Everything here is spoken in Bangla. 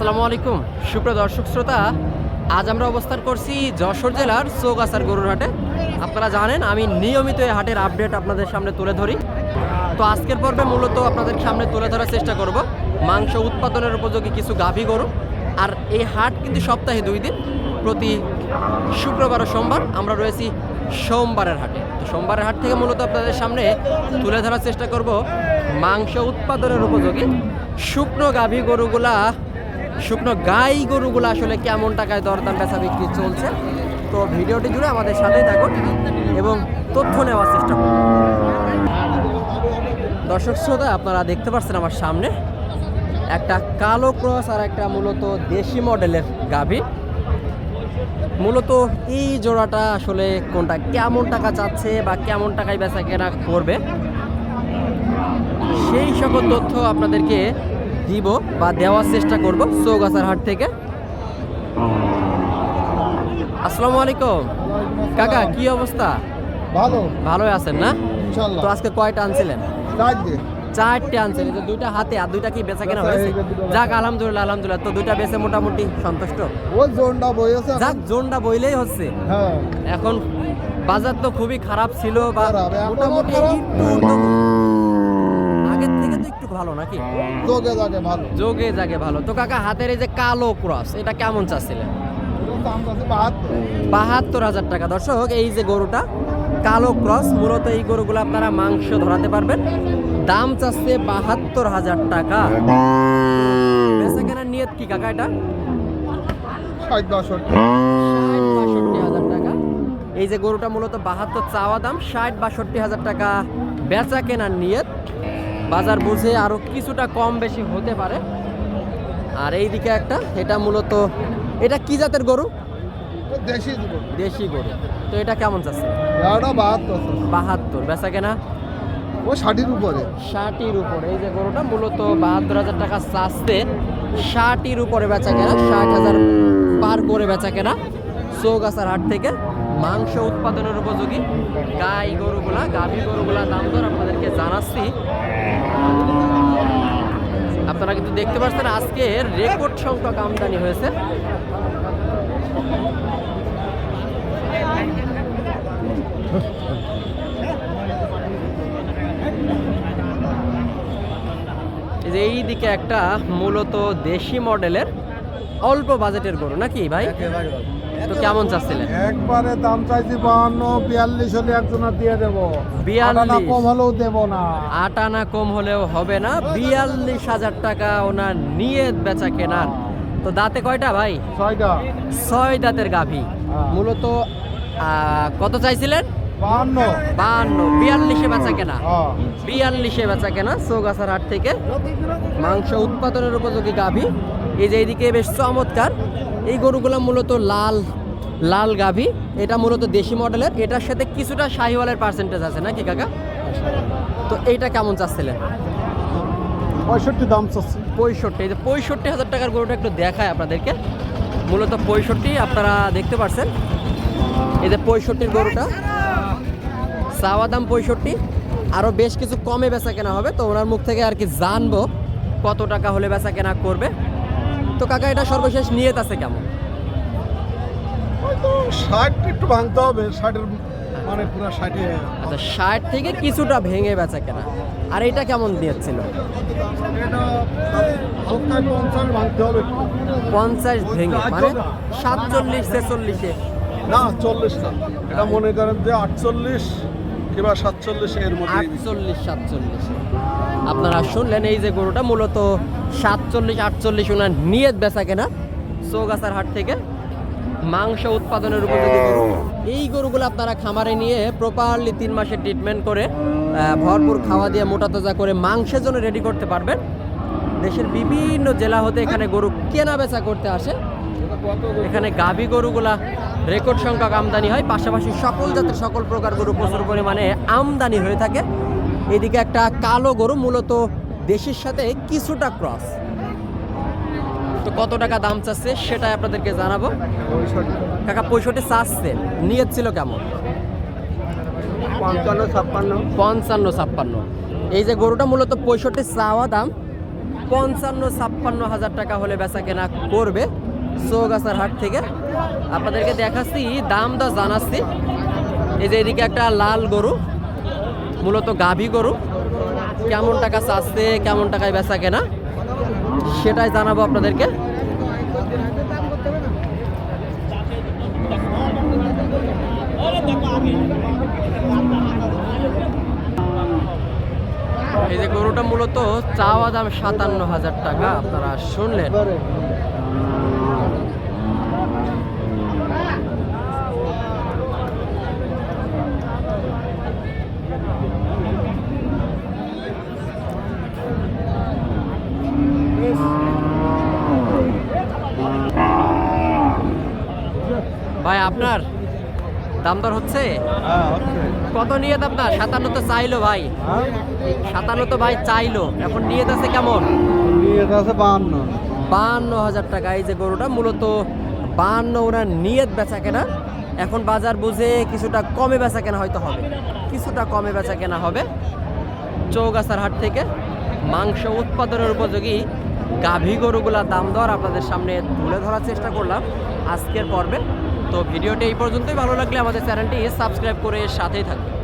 আসসালামু আলাইকুম। সুপ্রিয় দর্শক শ্রোতা, আজ আমরা অবস্থান করছি যশোর জেলার চৌগাছার গরুর হাটে। আপনারা জানেন, আমি নিয়মিত এই হাটের আপডেট আপনাদের সামনে তুলে ধরি। তো আজকের পর্বে মূলত আপনাদের সামনে তুলে ধরার চেষ্টা করব। মাংস উৎপাদনের উপযোগী কিছু গাভী গরু। আর এই হাট কিন্তু সপ্তাহে দুই দিন, প্রতি শুক্রবার ও সোমবার আমরা রয়েছি সোমবারের হাটে। তো সোমবারের হাট থেকে মূলত আপনাদের সামনে তুলে ধরার চেষ্টা করব মাংস উৎপাদনের উপযোগী শুকনো গাভী গরুগুলা শুকনো গাই গরুগুলো আসলে কেমন টাকায় দরদাম বেচা বিক্রি চলছে? তো ভিডিওটি জুড়ে আমাদের সাথেই থাকুন এবং তথ্য নেওয়ার চেষ্টা করুন। দর্শক শ্রোতা, আপনারা দেখতে পাচ্ছেন আমার সামনে একটা কালো ক্রস আর একটা মূলত দেশি মডেলের গাভী। মূলত এই জোড়াটা আসলে কোনটা কেমন টাকা চাচ্ছে বা কেমন টাকায় বেচা কেনা করবে? সেই সকল তথ্য আপনাদেরকে দিব বা দেওয়ার চেষ্টা করব চৌগাছার হাট থেকে। আসসালামু আলাইকুম। কাকা কি অবস্থা? ভালো। ভালোই আছেন না? তো আজকে কয়টা আনছিলেন? চারটে। আনছেন। যে দুইটা হাতে আর দুইটা কি বেচা কেনা হয়েছে? হয়ে। যাক আলহামদুলিল্লাহ আলহামদুলিল্লাহ। তো দুইটা বেচে মোটামুটি সন্তুষ্ট? ওই জোনটা বইয়েছে যাক জোনটা বইলেই হচ্ছে। হ্যাঁ। এখন বাজার তো খুবই খারাপ ছিল বা মোটামুটি তো- একটু ভালো নাকি? যোগে যাকে ভালো। যোগে জাগে ভালো। তো কাকা হাতের এই যে কালো ক্রস এটা কেমন চাচ্ছিলেন? বাহাত্তর। হাজার টাকা। দর্শক এই যে গরুটা কালো ক্রস মূলত এই গরুগুলো আপনারা মাংস ধরাতে পারবেন। দাম চাচ্ছে বাহাত্তর হাজার টাকা। বেচা কেনার নিয়ত কি কাকা এটা? টাকা। এই যে গরুটা মূলত বাহাত্তর চাওয়া দাম ষাট বাষট্টি হাজার টাকা। বেচা কেনার নিয়ত। বাজার বুঝে আরও কিছুটা কম বেশি হতে পারে। আর এই দিকে একটা এটা মূলত এটা কি জাতের গরু? দেশি দেশি গরু। তো এটা কেমন চাচ্ছে? বাহাত্তর। বেচা কেনা? ও ষাটির উপরে। ষাটির উপরে এই যে গরুটা মূলত বাহাত্তর হাজার টাকা চাচ্ছে। ষাটির উপরে বেচা কেনা ষাট হাজার পার করে বেচা কেনা। চৌগাছার হাট থেকে মাংস উৎপাদনের উপযোগী। গাই গরুগুলা গাভী গরুগুলা দাম দর জানাচ্ছি। আপনারা কিন্তু দেখতে পাচ্ছেন আজকে রেকর্ড সংখ্যক আমদানি হয়েছে। যে এই দিকে একটা মূলত দেশি মডেলের অল্প বাজেটের গরু, নাকি ভাই? তো কেমন চাচ্ছিলেন? একবারে দাম চাইছি বাহান্ন বিয়াল্লিশ হলে একজনের দিয়ে দেবো। বিয়াল্লিশ। কম হলেও দেবো না। আট আনা কম হলেও হবে না। বিয়াল্লিশ হাজার টাকা ওনার নিয়ে বেচা কেনার। তো দাঁতে কয়টা ভাই? ছয়টা। ছয় দাঁতের গাভী। হ্যাঁ। মূলত কত চাইছিলেন? বাহান্ন। বান্ন বিয়াল্লিশে বেচা কেনা। হ্যাঁ। বিয়াল্লিশে বেচা কেনা চৌগাছার হাট থেকে। মাংস উৎপাদনের উপযোগী গাভী। এই যে এইদিকে বেশ চমৎকার। এই গরুগুলো মূলত লাল লাল গাভী এটা মূলত দেশি মডেলের। এটার সাথে কিছুটা শাহিওয়ালের পার্সেন্টেজ আছে নাকি কাকা? তো এইটা কেমন চাচ্ছিলেন? পঁয়ষট্টি দাম চাচ্ছি। পঁয়ষট্টি এই যে পঁয়ষট্টি হাজার টাকার গরুটা একটু দেখায় আপনাদেরকে। মূলত পঁয়ষট্টি আপনারা দেখতে পাচ্ছেন এই যে পঁয়ষট্টির গরুটা। চাওয়া দাম পঁয়ষট্টি আরও বেশ কিছু কমে বেচা কেনা হবে তো ওনার মুখ থেকে আর কি জানব কত টাকা হলে বেচা কেনা করবে। তো কাকা এটা সর্বশেষ নিয়ত আছে কেমন? ষাট একটু ভাঙতে হবে ষাটের মানে পুরো ষাটে আচ্ছা ষাট থেকে কিছুটা ভেঙে বেচা কেনা। আর এইটা কেমন দিয়েছিল? এটা পঞ্চাশ ভাঙতে হবে পঞ্চাশ ভেঙে মানে সাতচল্লিশ ছেচল্লিশে। না চল্লিশ না। এটা মনে করেন যে আটচল্লিশ কিংবা সাতচল্লিশ এর মধ্যে। আটচল্লিশ সাতচল্লিশ। আপনারা শুনলেন এই যে গরুটা মূলত সাতচল্লিশ আটচল্লিশ ওনার নিয়ত বেচা কেনা চৌগাছার হাট থেকে। মাংস উৎপাদনের উপযোগী গরু এই গরুগুলো আপনারা খামারে নিয়ে প্রপারলি তিন মাসের ট্রিটমেন্ট করে ভরপুর খাওয়া দিয়ে মোটা তাজা করে মাংসের জন্য রেডি করতে পারবেন। দেশের বিভিন্ন জেলা হতে এখানে গরু কেনা বেচা করতে আসে। এখানে গাভী গরুগুলা রেকর্ড সংখ্যক আমদানি হয়। পাশাপাশি সকল জাতের সকল প্রকার গরু প্রচুর পরিমাণে আমদানি হয়ে থাকে। এদিকে একটা কালো গরু মূলত দেশের সাথে কিছুটা ক্রস তো কত টাকা দাম চাচ্ছে সেটাই আপনাদেরকে জানাব। কাকা পঁয়ষট্টি চাচ্ছে। নিয়ত ছিল কেমন? পঞ্চান্ন ছাপ্পান্ন। পঞ্চান্ন ছাপ্পান্ন। এই যে গরুটা মূলত পঁয়ষট্টি চাওয়া দাম পঞ্চান্ন ছাপ্পান্ন হাজার টাকা হলে বেচা কেনা করবে চৌগাছার হাট থেকে। আপনাদেরকে দেখাচ্ছি দাম দা জানাচ্ছি। এই যে এদিকে একটা লাল গরু মূলত গাভী গরু। কেমন টাকা চাচ্ছে কেমন টাকায় বেচা কেনা? সেটাই জানাব আপনাদেরকে। এই যে গরুটা মূলত চাওয়া দাম সাতান্ন হাজার টাকা আপনারা শুনলেন। ভাই আপনার দাম দর হচ্ছে? হ্যাঁ কত নিয়ে আপনার? সাতান্ন তো চাইলো ভাই। হ্যাঁ? সাতান্ন তো ভাই চাইলো। এখন নিয়ে যাচ্ছে কেমন? নিয়ে আছে বাহান্ন। বাহান্ন হাজার টাকা। এই যে গরুটা মূলত বাহান্ন ওনার নিয়ত বেচা কেনা। এখন বাজার বুঝে কিছুটা কমে বেচা কেনা হয়তো হবে। কিছুটা কমে বেচা কেনা হবে। চৌগাছার হাট থেকে মাংস উৎপাদনের উপযোগী গাভী গরুগুলা দাম দর আপনাদের সামনে তুলে ধরার চেষ্টা করলাম আজকের পর্বে। তো ভিডিওটি এই পর্যন্তই। ভালো লাগলে আমাদের চ্যানেলটি সাবস্ক্রাইব করে সাথেই থাকবেন।